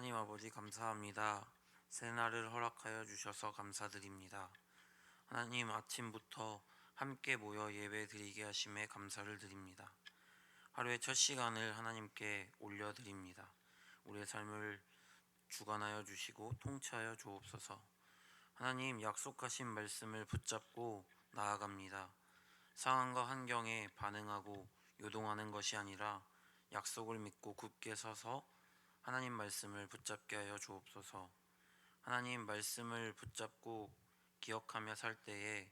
하나님 아버지 감사합니다. 새날을 허락하여 주셔서 감사드립니다. 하나님 아침부터 함께 모여 예배 드리게 하심에 감사를 드립니다. 하루의 첫 시간을 하나님께 올려드립니다. 우리의 삶을 주관하여 주시고 통치하여 주옵소서. 하나님 약속하신 말씀을 붙잡고 나아갑니다. 상황과 환경에 반응하고 요동하는 것이 아니라 약속을 믿고 굳게 서서 하나님 말씀을 붙잡게 하여 주옵소서. 하나님 말씀을 붙잡고 기억하며 살 때에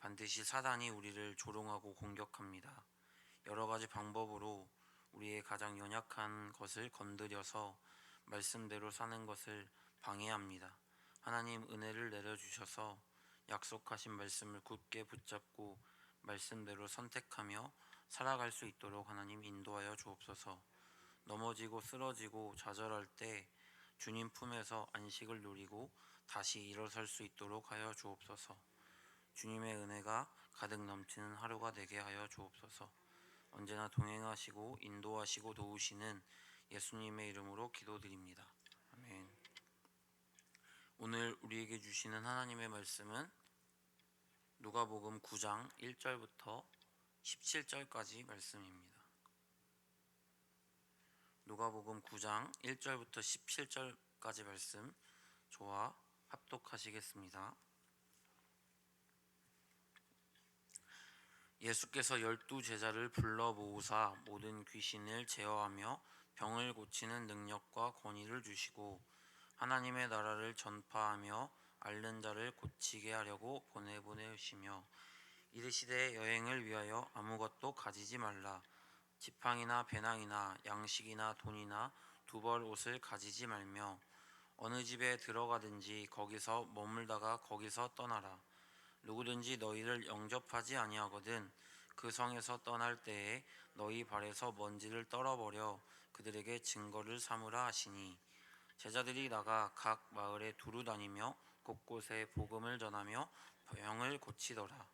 반드시 사단이 우리를 조롱하고 공격합니다. 여러 가지 방법으로 우리의 가장 연약한 것을 건드려서 말씀대로 사는 것을 방해합니다. 하나님 은혜를 내려 주셔서 약속하신 말씀을 굳게 붙잡고 말씀대로 선택하며 살아갈 수 있도록 하나님 인도하여 주옵소서. 넘어지고 쓰러지고 좌절할 때 주님 품에서 안식을 누리고 다시 일어설 수 있도록 하여 주옵소서. 주님의 은혜가 가득 넘치는 하루가 되게 하여 주옵소서. 언제나 동행하시고 인도하시고 도우시는 예수님의 이름으로 기도드립니다. 아멘. 오늘 우리에게 주시는 하나님의 말씀은 누가복음 9장 1절부터 17절까지 말씀입니다. 누가복음 9장 1절부터 17절까지 말씀 저와 합독하시겠습니다. 예수께서 열두 제자를 불러 모으사 모든 귀신을 제어하며 병을 고치는 능력과 권위를 주시고 하나님의 나라를 전파하며 앓는 자를 고치게 하려고 보내보내시며 이르시되 여행을 위하여 아무것도 가지지 말라 지팡이나 배낭이나 양식이나 돈이나 두벌 옷을 가지지 말며 어느 집에 들어가든지 거기서 머물다가 거기서 떠나라. 누구든지 너희를 영접하지 아니하거든 그 성에서 떠날 때에 너희 발에서 먼지를 떨어버려 그들에게 증거를 삼으라 하시니. 제자들이 나가 각 마을에 두루 다니며 곳곳에 복음을 전하며 병을 고치더라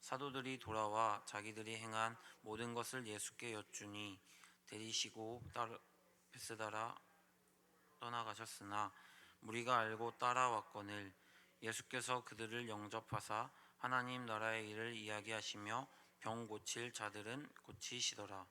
사도들이 돌아와 자기들이 행한 모든 것을 예수께 여쭈니 데리시고 따르 베스다라 떠나가셨으나 무리가 알고 따라왔거늘 예수께서 그들을 영접하사 하나님 나라의 일을 이야기하시며 병 고칠 자들은 고치시더라.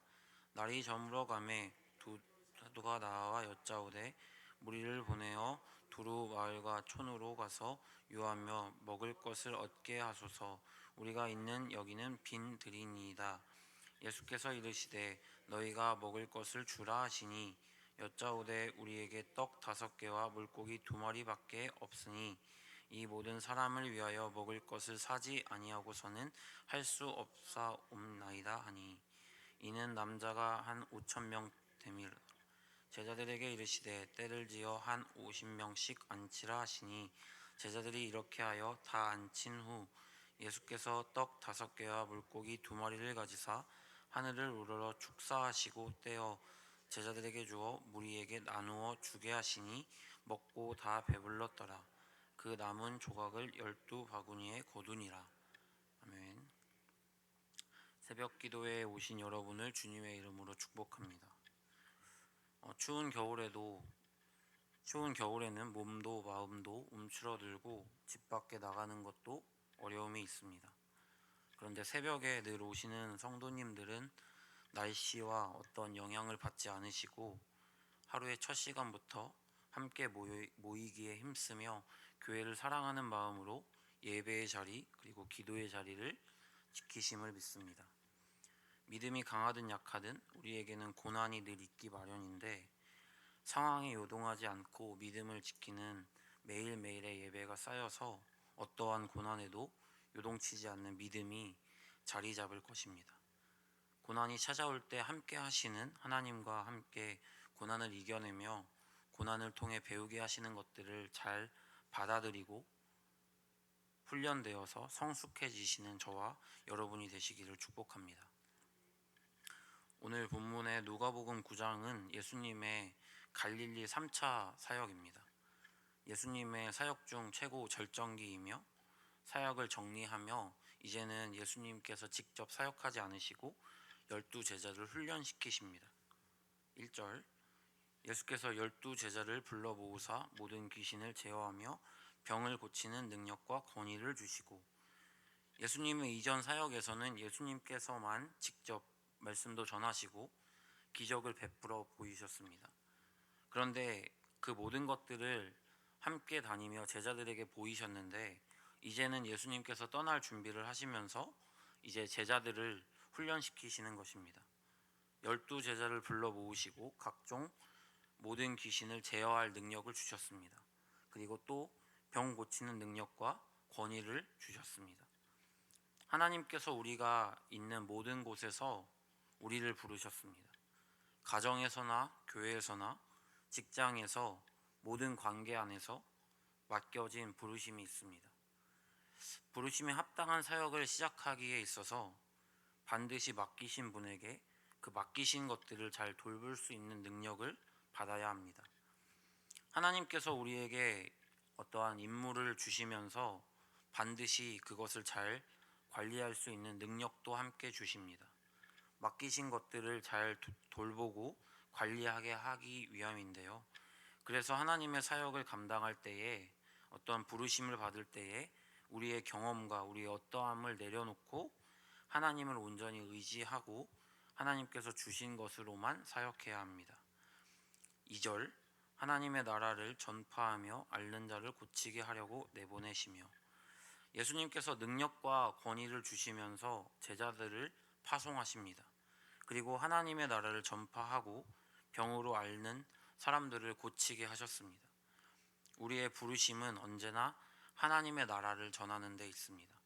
날이 저물어 가매 두 사도가 나와 여짜오되 무리를 보내어 두루 마을과 촌으로 가서 유하며 먹을 것을 얻게 하소서 우리가 있는 여기는 빈 들이니이다. 예수께서 이르시되 너희가 먹을 것을 주라 하시니 여짜오되 우리에게 떡 다섯 개와 물고기 두 마리밖에 없으니 이 모든 사람을 위하여 먹을 것을 사지 아니하고서는 할 수 없사옵나이다 하니 이는 남자가 한 오천 명 됨이라. 제자들에게 이르시되 때를 지어 한 오십 명씩 앉히라 하시니 제자들이 이렇게 하여 다 앉힌 후 예수께서 떡 다섯 개와 물고기 두 마리를 가지사 하늘을 우러러 축사하시고 떼어 제자들에게 주어 무리에게 나누어 주게 하시니 먹고 다 배불렀더라. 그 남은 조각을 열두 바구니에 거두니라. 아멘. 새벽 기도에 오신 여러분을 주님의 이름으로 축복합니다. 어, 추운 겨울에도 추운 겨울에는 몸도 마음도 움츠러들고 집 밖에 나가는 것도 어려움이 있습니다. 그런데 새벽에 늘 오시는 성도님들은 날씨와 어떤 영향을 받지 않으시고 하루의 첫 시간부터 함께 모이, 모이 기에 힘쓰며 교회를 사랑하는 마음으로 예배의 자리 그리고 기도의 자리를 지키심을 믿습니다. 믿음이 강하든 약하든 우리에게는 고난이 늘 있기 마련인데 상황에 요동하지 않고 믿음을 지키는 매일매일의 예배가 쌓여서 어떠한 고난에도 요동치지 않는 믿음이 자리 잡을 것입니다. 고난이 찾아올 때 함께 하시는 하나님과 함께 고난을 이겨내며 고난을 통해 배우게 하시는 것들을 잘 받아들이고 훈련되어서 성숙해지시는 저와 여러분이 되시기를 축복합니다. 오늘 본문의 누가복음 9장은 예수님의 갈릴리 3차 사역입니다. 예수님의 사역 중 최고 절정기이며 사역을 정리하며 이제는 예수님께서 직접 사역하지 않으시고 열두 제자를 훈련시키십니다. 1절 예수께서 열두 제자를 불러 모으사 모든 귀신을 제어하며 병을 고치는 능력과 권위를 주시고 예수님의 이전 사역에서는 예수님께서만 직접 말씀도 전하시고 기적을 베풀어 보이셨습니다. 그런데 그 모든 것들을 함께 다니며 제자들에게 보이셨는데 이제는 예수님께서 떠날 준비를 하시면서 이제 제자들을 훈련시키시는 것입니다. 열두 제자를 불러 모으시고 각종 모든 귀신을 제어할 능력을 주셨습니다. 그리고 또 병 고치는 능력과 권위를 주셨습니다. 하나님께서 우리가 있는 모든 곳에서 우리를 부르셨습니다. 가정에서나 교회에서나 직장에서 모든 관계 안에서 맡겨진 부르심이 있습니다. 부르심에 합당한 사역을 시작하기에 있어서 반드시 맡기신 분에게 그 맡기신 것들을 잘 돌볼 수 있는 능력을 받아야 합니다. 하나님께서 우리에게 어떠한 임무를 주시면서 반드시 그것을 잘 관리할 수 있는 능력도 함께 주십니다. 맡기신 것들을 잘 도- 돌보고 관리하게 하기 위함인데요. 그래서 하나님의 사역을 감당할 때에 어떤 부르심을 받을 때에 우리의 경험과 우리의 어떠함을 내려놓고 하나님을 온전히 의지하고 하나님께서 주신 것으로만 사역해야 합니다. 2절 하나님의 나라를 전파하며 앓는 자를 고치게 하려고 내보내시며 예수님께서 능력과 권위를 주시면서 제자들을 파송하십니다. 그리고 하나님의 나라를 전파하고 병으로 앓는 사람들을 고치게 하셨습니다. 우리의 부르심은 언제나 하나님의 나라를 전하는 데 있습니다.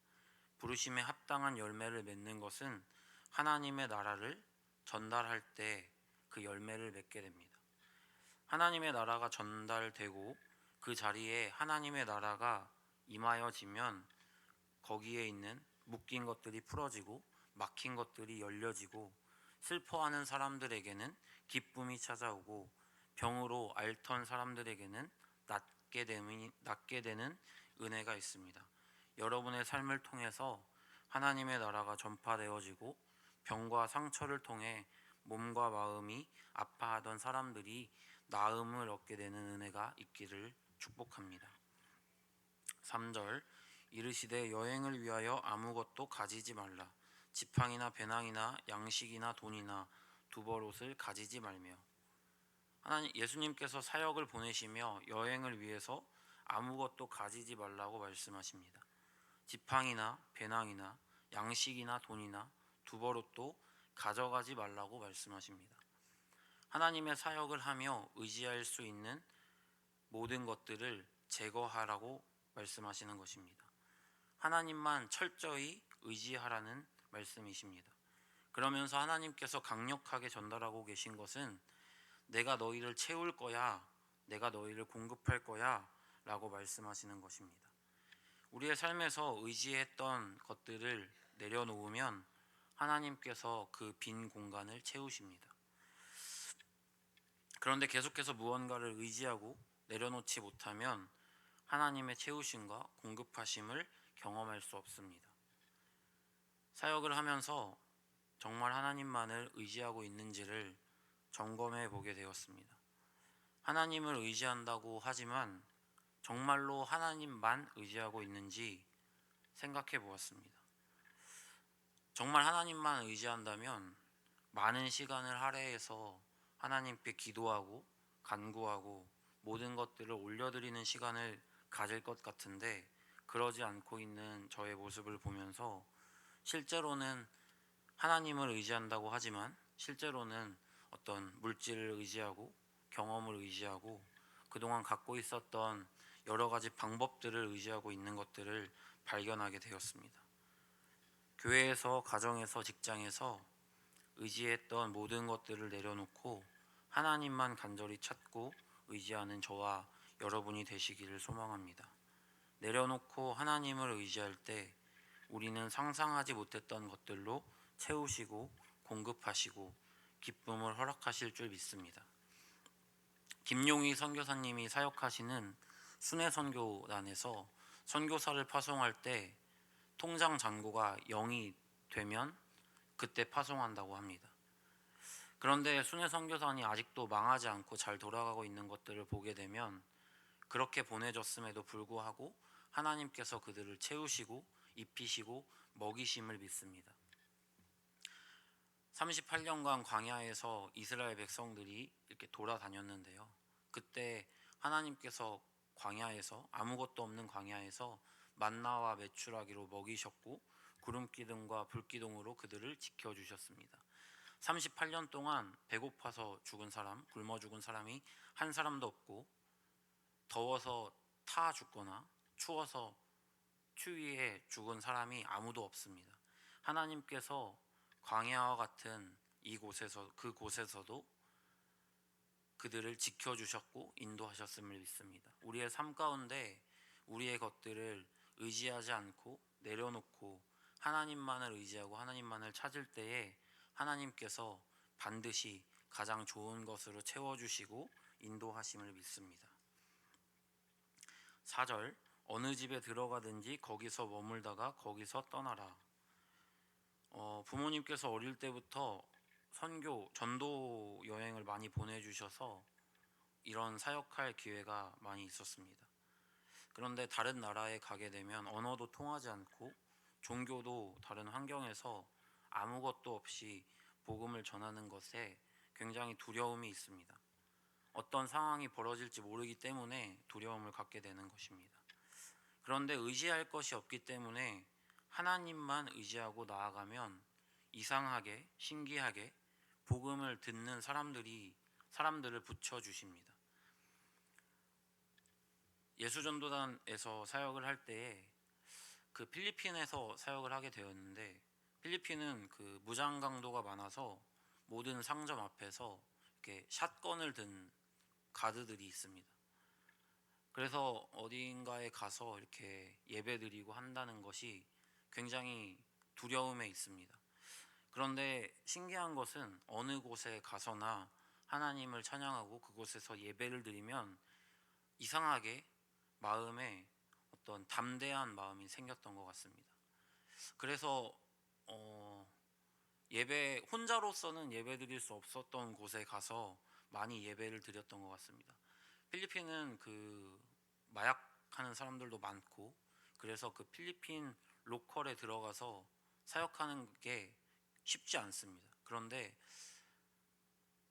부르심에 합당한 열매를 맺는 것은 하나님의 나라를 전달할 때 그 열매를 맺게 됩니다. 하나님의 나라가 전달되고 그 자리에 하나님의 나라가 임하여지면 거기에 있는 묶인 것들이 풀어지고 막힌 것들이 열려지고 슬퍼하는 사람들에게는 기쁨이 찾아오고 병으로 앓던 사람들에게는 낫게 되는, 낫게 되는 은혜가 있습니다. 여러분의 삶을 통해서 하나님의 나라가 전파되어지고 병과 상처를 통해 몸과 마음이 아파하던 사람들이 나음을 얻게 되는 은혜가 있기를 축복합니다. 3절 이르시되 여행을 위하여 아무것도 가지지 말라 지팡이나 배낭이나 양식이나 돈이나 두벌옷을 가지지 말며 하나님 예수님께서 사역을 보내시며 여행을 위해서 아무것도 가지지 말라고 말씀하십니다. 지팡이나 배낭이나 양식이나 돈이나 두벌옷도 가져가지 말라고 말씀하십니다. 하나님의 사역을 하며 의지할 수 있는 모든 것들을 제거하라고 말씀하시는 것입니다. 하나님만 철저히 의지하라는 말씀이십니다. 그러면서 하나님께서 강력하게 전달하고 계신 것은 내가 너희를 채울 거야, 내가 너희를 공급할 거야 라고 말씀하시는 것입니다. 우리의 삶에서 의지했던 것들을 내려놓으면 하나님께서 그 빈 공간을 채우십니다. 그런데 계속해서 무언가를 의지하고 내려놓지 못하면 하나님의 채우심과 공급하심을 경험할 수 없습니다. 사역을 하면서 정말 하나님만을 의지하고 있는지를 점검해 보게 되었습니다. 하나님을 의지한다고 하지만 정말로 하나님만 의지하고 있는지 생각해 보았습니다. 정말 하나님만 의지한다면 많은 시간을 할애해서 하나님께 기도하고 간구하고 모든 것들을 올려드리는 시간을 가질 것 같은데 그러지 않고 있는 저의 모습을 보면서 실제로는 하나님을 의지한다고 하지만 실제로는 어떤 물질을 의지하고 경험을 의지하고 그동안 갖고 있었던 여러 가지 방법들을 의지하고 있는 것들을 발견하게 되었습니다. 교회에서, 가정에서, 직장에서 의지했던 모든 것들을 내려놓고 하나님만 간절히 찾고 의지하는 저와 여러분이 되시기를 소망합니다. 내려놓고 하나님을 의지할 때 우리는 상상하지 못했던 것들로 채우시고 공급하시고 기쁨을 허락하실 줄 믿습니다. 김용희 선교사님이 사역하시는 순회 선교단에서 선교사를 파송할 때 통장 잔고가 0이 되면 그때 파송한다고 합니다. 그런데 순회 선교단이 아직도 망하지 않고 잘 돌아가고 있는 것들을 보게 되면 그렇게 보내졌음에도 불구하고 하나님께서 그들을 채우시고 입히시고 먹이심을 믿습니다. 38년간 광야에서 이스라엘 백성들이 이렇게 돌아다녔는데요. 그때 하나님께서 광야에서 아무것도 없는 광야에서 만나와 메추라기로 먹이셨고 구름 기둥과 불 기둥으로 그들을 지켜 주셨습니다. 38년 동안 배고파서 죽은 사람, 굶어 죽은 사람이 한 사람도 없고 더워서 타 죽거나 추워서 추위에 죽은 사람이 아무도 없습니다. 하나님께서 광야와 같은 이곳에서 그곳에서도 그들을 지켜 주셨고 인도하셨음을 믿습니다. 우리의 삶 가운데 우리의 것들을 의지하지 않고 내려놓고 하나님만을 의지하고 하나님만을 찾을 때에 하나님께서 반드시 가장 좋은 것으로 채워 주시고 인도하심을 믿습니다. 4절 어느 집에 들어가든지 거기서 머물다가 거기서 떠나라. 어, 부모님께서 어릴 때부터 선교 전도 여행을 많이 보내주셔서 이런 사역할 기회가 많이 있었습니다. 그런데 다른 나라에 가게 되면 언어도 통하지 않고 종교도 다른 환경에서 아무것도 없이 복음을 전하는 것에 굉장히 두려움이 있습니다. 어떤 상황이 벌어질지 모르기 때문에 두려움을 갖게 되는 것입니다. 그런데 의지할 것이 없기 때문에 하나님만 의지하고 나아가면 이상하게 신기하게 복음을 듣는 사람들이 사람들을 붙여 주십니다. 예수전도단에서 사역을 할 때에 그 필리핀에서 사역을 하게 되었는데 필리핀은 그 무장 강도가 많아서 모든 상점 앞에서 이렇게 샷건을 든 가드들이 있습니다. 그래서 어딘가에 가서 이렇게 예배드리고 한다는 것이 굉장히 두려움에 있습니다. 그런데 신기한 것은 어느 곳에 가서나 하나님을 찬양하고 그곳에서 예배를 드리면 이상하게 마음에 어떤 담대한 마음이 생겼던 것 같습니다. 그래서 어 예배 혼자로서는 예배 드릴 수 없었던 곳에 가서 많이 예배를 드렸던 것 같습니다. 필리핀은 그 마약하는 사람들도 많고 그래서 그 필리핀 로컬에 들어가서 사역하는 게 쉽지 않습니다. 그런데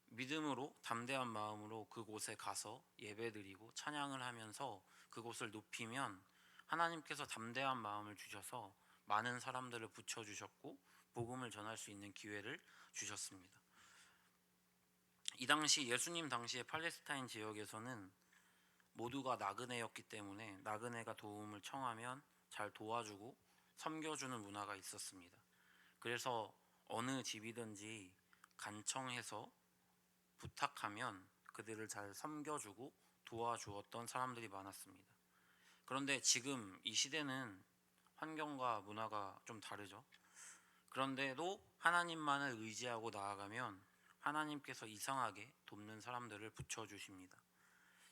믿음으로 담대한 마음으로 그곳에 가서 예배드리고 찬양을 하면서 그곳을 높이면 하나님께서 담대한 마음을 주셔서 많은 사람들을 붙여 주셨고 복음을 전할 수 있는 기회를 주셨습니다. 이 당시 예수님 당시의 팔레스타인 지역에서는 모두가 나그네였기 때문에 나그네가 도움을 청하면 잘 도와주고 섬겨주는 문화가 있었습니다. 그래서 어느 집이든지 간청해서 부탁하면 그들을 잘 섬겨주고 도와주었던 사람들이 많았습니다. 그런데 지금 이 시대는 환경과 문화가 좀 다르죠. 그런데도 하나님만을 의지하고 나아가면 하나님께서 이상하게 돕는 사람들을 붙여주십니다.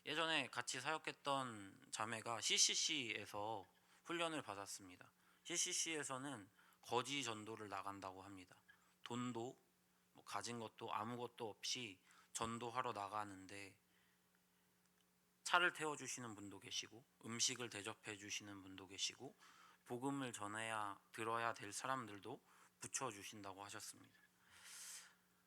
예전에 같이 사역했던 자매가 CCC에서 훈련을 받았습니다. CCC에서는 거지 전도를 나간다고 합니다. 돈도 뭐 가진 것도 아무것도 없이 전도하러 나가는데 차를 태워 주시는 분도 계시고 음식을 대접해 주시는 분도 계시고 복음을 전해야 들어야 될 사람들도 붙여 주신다고 하셨습니다.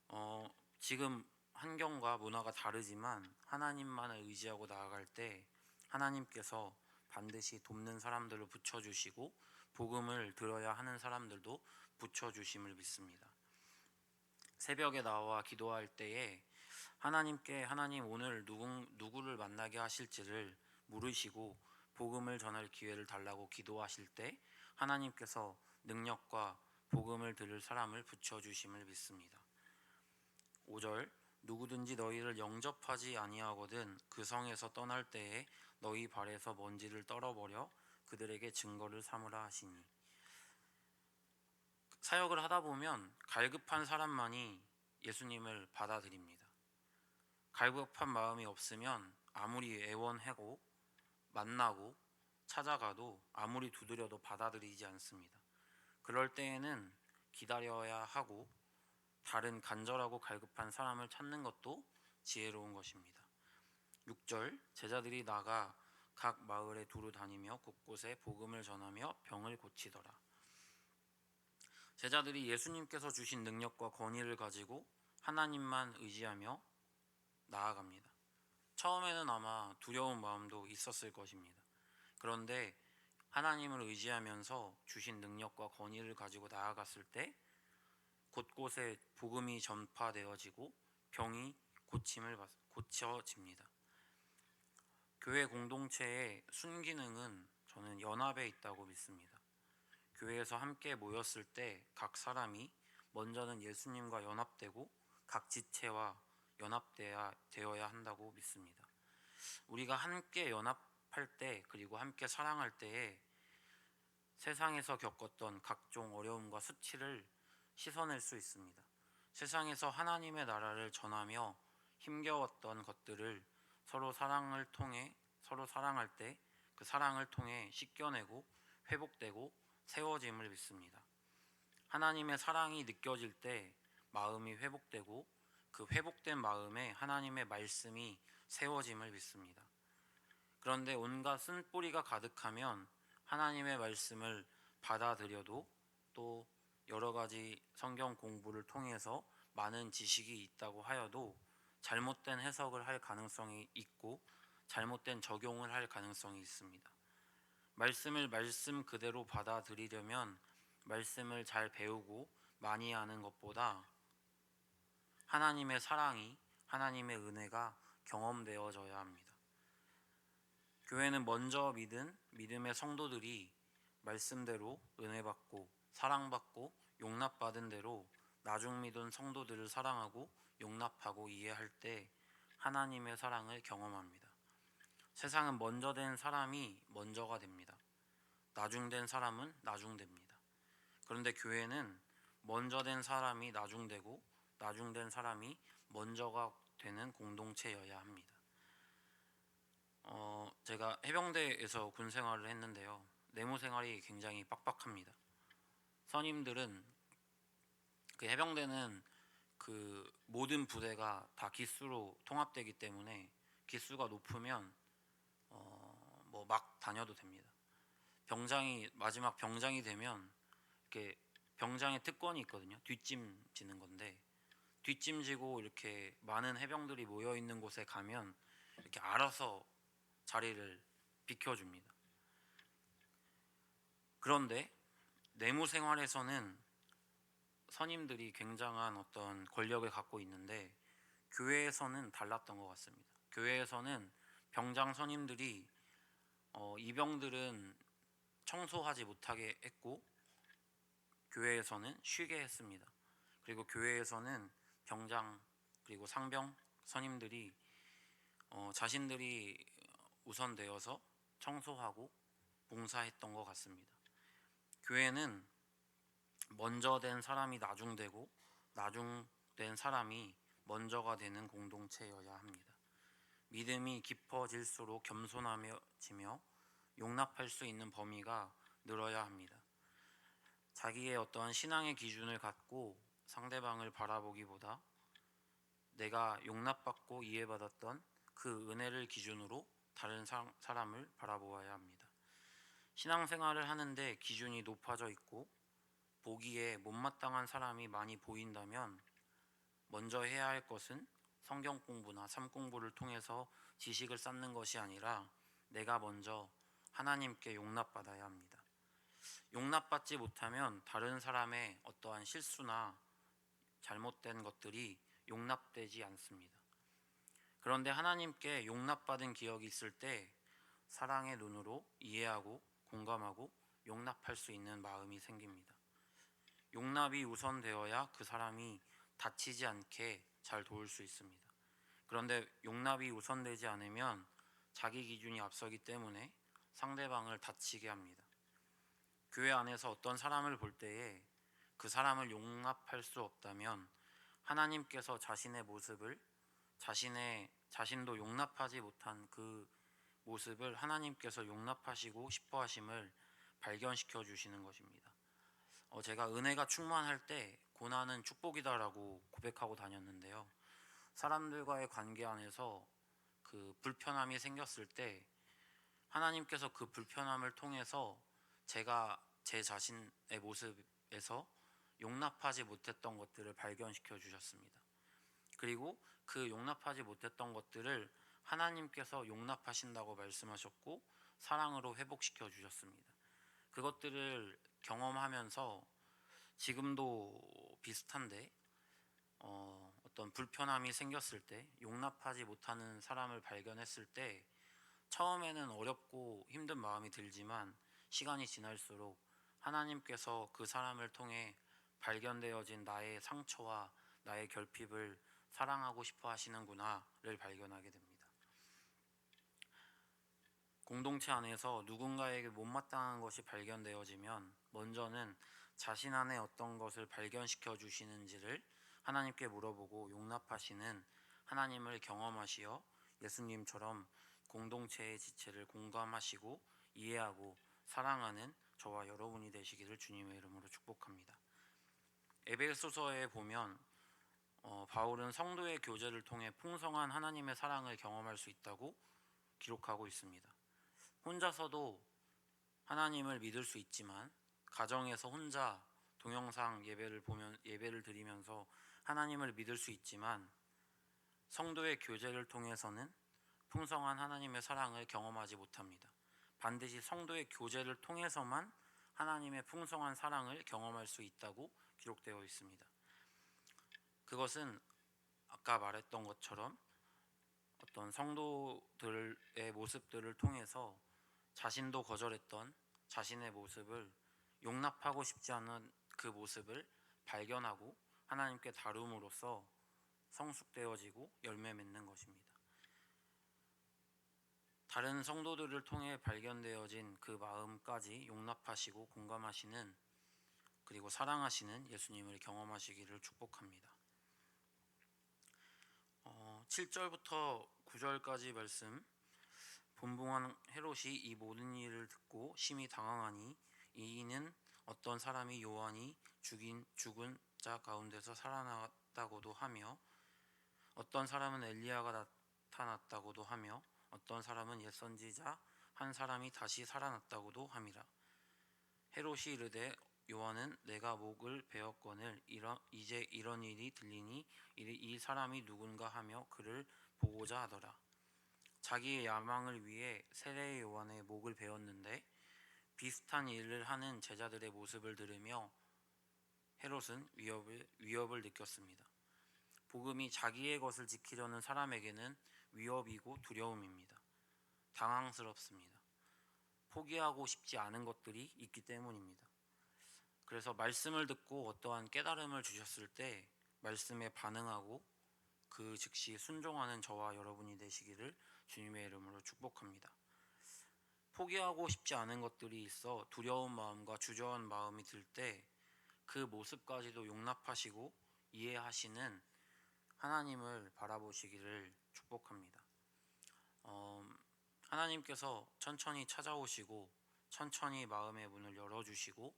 어, 지금 환경과 문화가 다르지만 하나님만을 의지하고 나아갈 때 하나님께서 반드시 돕는 사람들을 붙여 주시고 복음을 들어야 하는 사람들도 붙여 주심을 믿습니다. 새벽에 나와 기도할 때에 하나님께 하나님 오늘 누구, 누구를 만나게 하실지를 물으시고 복음을 전할 기회를 달라고 기도하실 때 하나님께서 능력과 복음을 들을 사람을 붙여 주심을 믿습니다. 5절 누구든지 너희를 영접하지 아니하거든 그 성에서 떠날 때에 너희 발에서 먼지를 떨어버려 그들에게 증거를 삼으라 하시니 사역을 하다 보면 갈급한 사람만이 예수님을 받아들입니다. 갈급한 마음이 없으면 아무리 애원하고 만나고 찾아가도 아무리 두드려도 받아들이지 않습니다. 그럴 때에는 기다려야 하고 다른 간절하고 갈급한 사람을 찾는 것도 지혜로운 것입니다. 6절 제자들이 나가 각 마을에 두루 다니며 곳곳에 복음을 전하며 병을 고치더라. 제자들이 예수님께서 주신 능력과 권위를 가지고 하나님만 의지하며 나아갑니다. 처음에는 아마 두려운 마음도 있었을 것입니다. 그런데 하나님을 의지하면서 주신 능력과 권위를 가지고 나아갔을 때 곳곳에 복음이 전파되어지고 병이 고침을 받, 고쳐집니다. 교회 공동체의 순기능은 저는 연합에 있다고 믿습니다. 교회에서 함께 모였을 때 각 사람이 먼저는 예수님과 연합되고 각 지체와 연합되어야 한다고 믿습니다. 우리가 함께 연합할 때 그리고 함께 사랑할 때에 세상에서 겪었던 각종 어려움과 수치를 씻어낼 수 있습니다. 세상에서 하나님의 나라를 전하며 힘겨웠던 것들을 서로 사랑을 통해 서로 사랑할 때 그 사랑을 통해 씻겨내고 회복되고 세워짐을 믿습니다. 하나님의 사랑이 느껴질 때 마음이 회복되고 그 회복된 마음에 하나님의 말씀이 세워짐을 믿습니다. 그런데 온갖 쓴뿌리가 가득하면 하나님의 말씀을 받아들여도 또 여러 가지 성경 공부를 통해서 많은 지식이 있다고 하여도 잘못된 해석을 할 가능성이 있고 잘못된 적용을 할 가능성이 있습니다. 말씀을 말씀 그대로 받아들이려면 말씀을 잘 배우고 많이 하는 것보다 하나님의 사랑이 하나님의 은혜가 경험되어져야 합니다. 교회는 먼저 믿은 믿음의 성도들이 말씀대로 은혜 받고 사랑받고 용납받은 대로 나중 믿은 성도들을 사랑하고 용납하고 이해할 때 하나님의 사랑을 경험합니다. 세상은 먼저 된 사람이 먼저가 됩니다. 나중된 사람은 나중됩니다. 그런데 교회는 먼저 된 사람이 나중되고 나중된 사람이 먼저가 되는 공동체여야 합니다. 어, 제가 해병대에서 군 생활을 했는데요. 내무 생활이 굉장히 빡빡합니다. 선임들은 그 해병대는 그 모든 부대가 다 기수로 통합되기 때문에 기수가 높으면 어, 뭐 막 다녀도 됩니다. 병장이 마지막 병장이 되면 이렇게 병장의 특권이 있거든요. 뒷짐 지는 건데 뒷짐 지고 이렇게 많은 해병들이 모여 있는 곳에 가면 이렇게 알아서 자리를 비켜줍니다. 그런데 내무 생활에서는 선임들이 굉장한 어떤 권력을 갖고 있는데 교회에서는 달랐던 것 같습니다. 교회에서는 병장 선임들이 어, 이병들은 청소하지 못하게 했고 교회에서는 쉬게 했습니다. 그리고 교회에서는 병장 그리고 상병 선임들이 어, 자신들이 우선되어서 청소하고 봉사했던 것 같습니다. 교회는 먼저 된 사람이 나중되고 나중된 사람이 먼저가 되는 공동체여야 합니다. 믿음이 깊어질수록 겸손하며지며 용납할 수 있는 범위가 늘어야 합니다. 자기의 어떠한 신앙의 기준을 갖고 상대방을 바라보기보다 내가 용납받고 이해받았던 그 은혜를 기준으로 다른 사람을 바라보아야 합니다. 신앙생활을 하는데 기준이 높아져 있고 보기에 못마땅한 사람이 많이 보인다면 먼저 해야 할 것은 성경 공부나 삶 공부를 통해서 지식을 쌓는 것이 아니라 내가 먼저 하나님께 용납받아야 합니다. 용납받지 못하면 다른 사람의 어떠한 실수나 잘못된 것들이 용납되지 않습니다. 그런데 하나님께 용납받은 기억이 있을 때 사랑의 눈으로 이해하고 공감하고 용납할 수 있는 마음이 생깁니다. 용납이 우선되어야 그 사람이 다치지 않게 잘 도울 수 있습니다. 그런데 용납이 우선되지 않으면 자기 기준이 앞서기 때문에 상대방을 다치게 합니다. 교회 안에서 어떤 사람을 볼 때에 그 사람을 용납할 수 없다면 하나님께서 자신의 모습을 자신의 자신도 용납하지 못한 그 모습을 하나님께서 용납하시고 싶어 하심을 발견시켜 주시는 것입니다. 어, 제가 은혜가 충만할 때 고난은 축복이다라고 고백하고 다녔는데요. 사람들과의 관계 안에서 그 불편함이 생겼을 때 하나님께서 그 불편함을 통해서 제가 제 자신의 모습에서 용납하지 못했던 것들을 발견시켜 주셨습니다. 그리고 그 용납하지 못했던 것들을 하나님께서 용납하신다고 말씀하셨고 사랑으로 회복시켜 주셨습니다. 그것들을 경험하면서 지금도 비슷한데 어, 어떤 불편함이 생겼을 때 용납하지 못하는 사람을 발견했을 때 처음에는 어렵고 힘든 마음이 들지만 시간이 지날수록 하나님께서 그 사람을 통해 발견되어진 나의 상처와 나의 결핍을 사랑하고 싶어 하시는구나를 발견하게 됩니다. 공동체 안에서 누군가에게 못마땅한 것이 발견되어지면 먼저는 자신 안에 어떤 것을 발견시켜 주시는지를 하나님께 물어보고 용납하시는 하나님을 경험하시어 예수님처럼 공동체의 지체를 공감하시고 이해하고 사랑하는 저와 여러분이 되시기를 주님의 이름으로 축복합니다. 에베소서에 보면 어, 바울은 성도의 교제를 통해 풍성한 하나님의 사랑을 경험할 수 있다고 기록하고 있습니다. 혼자서도 하나님을 믿을 수 있지만 가정에서 혼자 동영상 예배를 보면 예배를 드리면서 하나님을 믿을 수 있지만 성도의 교제를 통해서는 풍성한 하나님의 사랑을 경험하지 못합니다. 반드시 성도의 교제를 통해서만 하나님의 풍성한 사랑을 경험할 수 있다고 기록되어 있습니다. 그것은 아까 말했던 것처럼 어떤 성도들의 모습들을 통해서 자신도 거절했던 자신의 모습을 용납하고 싶지 않은 그 모습을 발견하고 하나님께 다룸으로써 성숙되어지고 열매 맺는 것입니다. 다른 성도들을 통해 발견되어진 그 마음까지 용납하시고 공감하시는 그리고 사랑하시는 예수님을 경험하시기를 축복합니다. 어, 7절부터 9절까지 말씀 본붕한 헤롯이 이 모든 일을 듣고 심히 당황하니 이는 어떤 사람이 요한이 죽인 죽은 자 가운데서 살아났다고도 하며 어떤 사람은 엘리야가 나타났다고도 하며 어떤 사람은 옛 선지자 한 사람이 다시 살아났다고도 함이라. 헤롯이 이르되 요한은 내가 목을 베었거늘 이러, 이제 이런 일이 들리니 이, 이 사람이 누군가 하며 그를 보고자 하더라. 자기의 야망을 위해 세례의 요한의 목을 베었는데 비슷한 일을 하는 제자들의 모습을 들으며 헤롯은 위협을, 위협을 느꼈습니다. 복음이 자기의 것을 지키려는 사람에게는 위협이고 두려움입니다. 당황스럽습니다. 포기하고 싶지 않은 것들이 있기 때문입니다. 그래서 말씀을 듣고 어떠한 깨달음을 주셨을 때 말씀에 반응하고 그 즉시 순종하는 저와 여러분이 되시기를 주님의 이름으로 축복합니다. 포기하고 싶지 않은 것들이 있어 두려운 마음과 주저한 마음이 들 때 그 모습까지도 용납하시고 이해하시는 하나님을 바라보시기를 축복합니다. 어, 하나님께서 천천히 찾아오시고 천천히 마음의 문을 열어주시고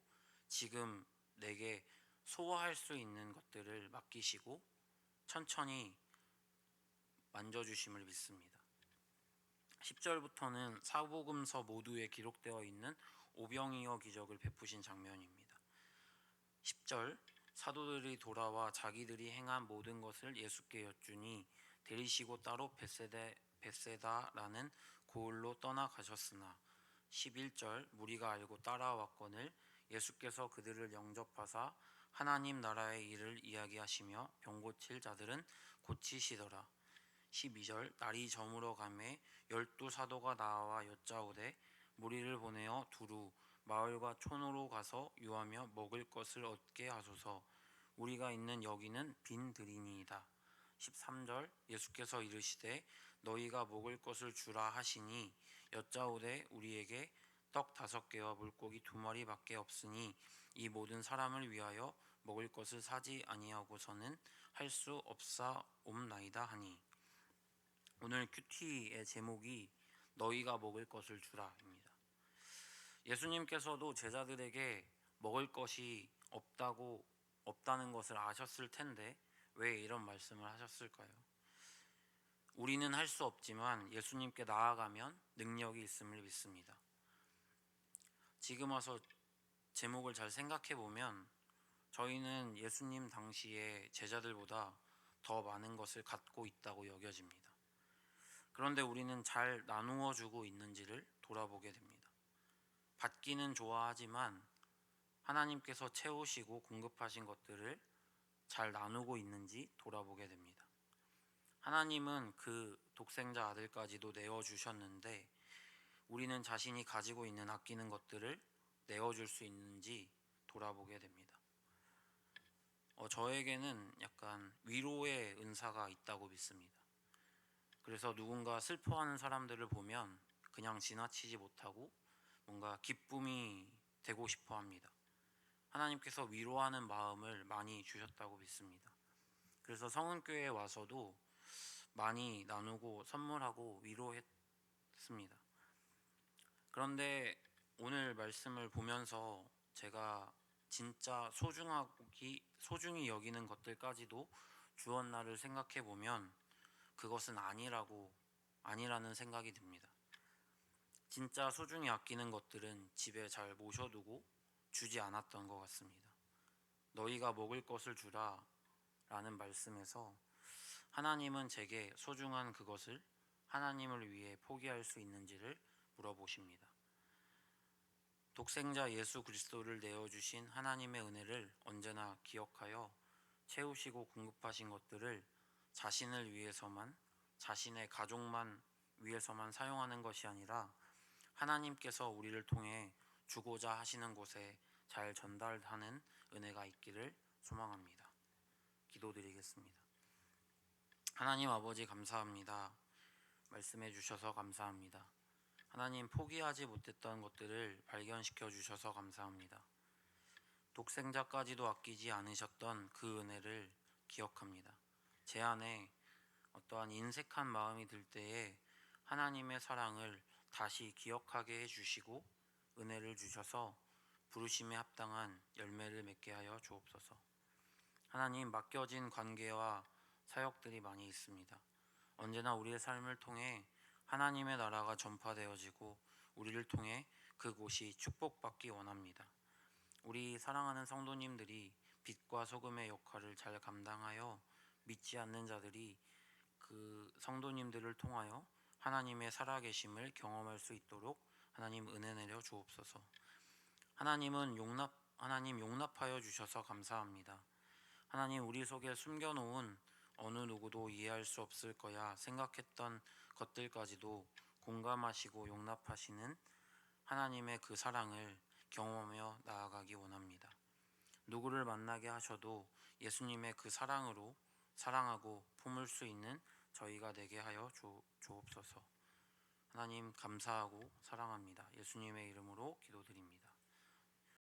지금 내게 소화할 수 있는 것들을 맡기시고 천천히 만져주심을 믿습니다. 10절부터는 사복음서 모두에 기록되어 있는 오병이어 기적을 베푸신 장면입니다. 10절 사도들이 돌아와 자기들이 행한 모든 것을 예수께 여쭈니 데리시고 따로 베세데, 베세다라는 고을로 떠나가셨으나 11절 무리가 알고 따라왔거늘 예수께서 그들을 영접하사 하나님 나라의 일을 이야기하시며 병 고칠 자들은 고치시더라. 12절 날이 저물어 가매 열두 사도가 나와 여짜오되 무리를 보내어 두루 마을과 촌으로 가서 유하며 먹을 것을 얻게 하소서 우리가 있는 여기는 빈 들이니이다. 13절 예수께서 이르시되 너희가 먹을 것을 주라 하시니 여짜오되 우리에게 떡 다섯 개와 물고기 두 마리밖에 없으니 이 모든 사람을 위하여 먹을 것을 사지 아니하고서는 할 수 없사옵나이다 하니 오늘 큐티의 제목이 너희가 먹을 것을 주라입니다. 예수님께서도 제자들에게 먹을 것이 없다고 없다는 것을 아셨을 텐데 왜 이런 말씀을 하셨을까요? 우리는 할 수 없지만 예수님께 나아가면 능력이 있음을 믿습니다. 지금 와서 제목을 잘 생각해 보면 저희는 예수님 당시에 제자들보다 더 많은 것을 갖고 있다고 여겨집니다. 그런데 우리는 잘 나누어 주고 있는지를 돌아보게 됩니다. 받기는 좋아하지만 하나님께서 채우시고 공급하신 것들을 잘 나누고 있는지 돌아보게 됩니다. 하나님은 그 독생자 아들까지도 내어 주셨는데 우리는 자신이 가지고 있는 아끼는 것들을 내어 줄 수 있는지 돌아보게 됩니다. 어, 저에게는 약간 위로의 은사가 있다고 믿습니다. 그래서 누군가 슬퍼하는 사람들을 보면 그냥 지나치지 못하고 뭔가 기쁨이 되고 싶어 합니다. 하나님께서 위로하는 마음을 많이 주셨다고 믿습니다. 그래서 성은교회에 와서도 많이 나누고 선물하고 위로했습니다. 그런데 오늘 말씀을 보면서 제가 진짜 소중하기 소중히 여기는 것들까지도 주었나를 생각해 보면 그것은 아니라고 아니라는 생각이 듭니다. 진짜 소중히 아끼는 것들은 집에 잘 모셔두고 주지 않았던 것 같습니다. 너희가 먹을 것을 주라 라는 말씀에서 하나님은 제게 소중한 그것을 하나님을 위해 포기할 수 있는지를 물어보십니다. 독생자 예수 그리스도를 내어주신 하나님의 은혜를 언제나 기억하여 채우시고 공급하신 것들을 자신을 위해서만, 자신의 가족만 위해서만 사용하는 것이 아니라 하나님께서 우리를 통해 주고자 하시는 곳에 잘 전달하는 은혜가 있기를 소망합니다. 기도드리겠습니다. 하나님 아버지 감사합니다. 말씀해 주셔서 감사합니다. 하나님 포기하지 못했던 것들을 발견시켜 주셔서 감사합니다. 독생자까지도 아끼지 않으셨던 그 은혜를 기억합니다. 제 안에 어떠한 인색한 마음이 들 때에 하나님의 사랑을 다시 기억하게 해주시고 은혜를 주셔서 부르심에 합당한 열매를 맺게 하여 주옵소서. 하나님 맡겨진 관계와 사역들이 많이 있습니다. 언제나 우리의 삶을 통해 하나님의 나라가 전파되어지고 우리를 통해 그곳이 축복받기 원합니다. 우리 사랑하는 성도님들이 빛과 소금의 역할을 잘 감당하여 믿지 않는 자들이 그 성도님들을 통하여 하나님의 살아계심을 경험할 수 있도록 하나님 은혜 내려 주옵소서. 하나님은 용납 하나님 용납하여 주셔서 감사합니다. 하나님 우리 속에 숨겨 놓은 어느 누구도 이해할 수 없을 거야 생각했던 것들까지도 공감하시고 용납하시는 하나님의 그 사랑을 경험하며 나아가기 원합니다. 누구를 만나게 하셔도 예수님의 그 사랑으로 사랑하고 품을 수 있는 저희가 되게 하여 주, 주옵소서. 하나님 감사하고 사랑합니다. 예수님의 이름으로 기도드립니다.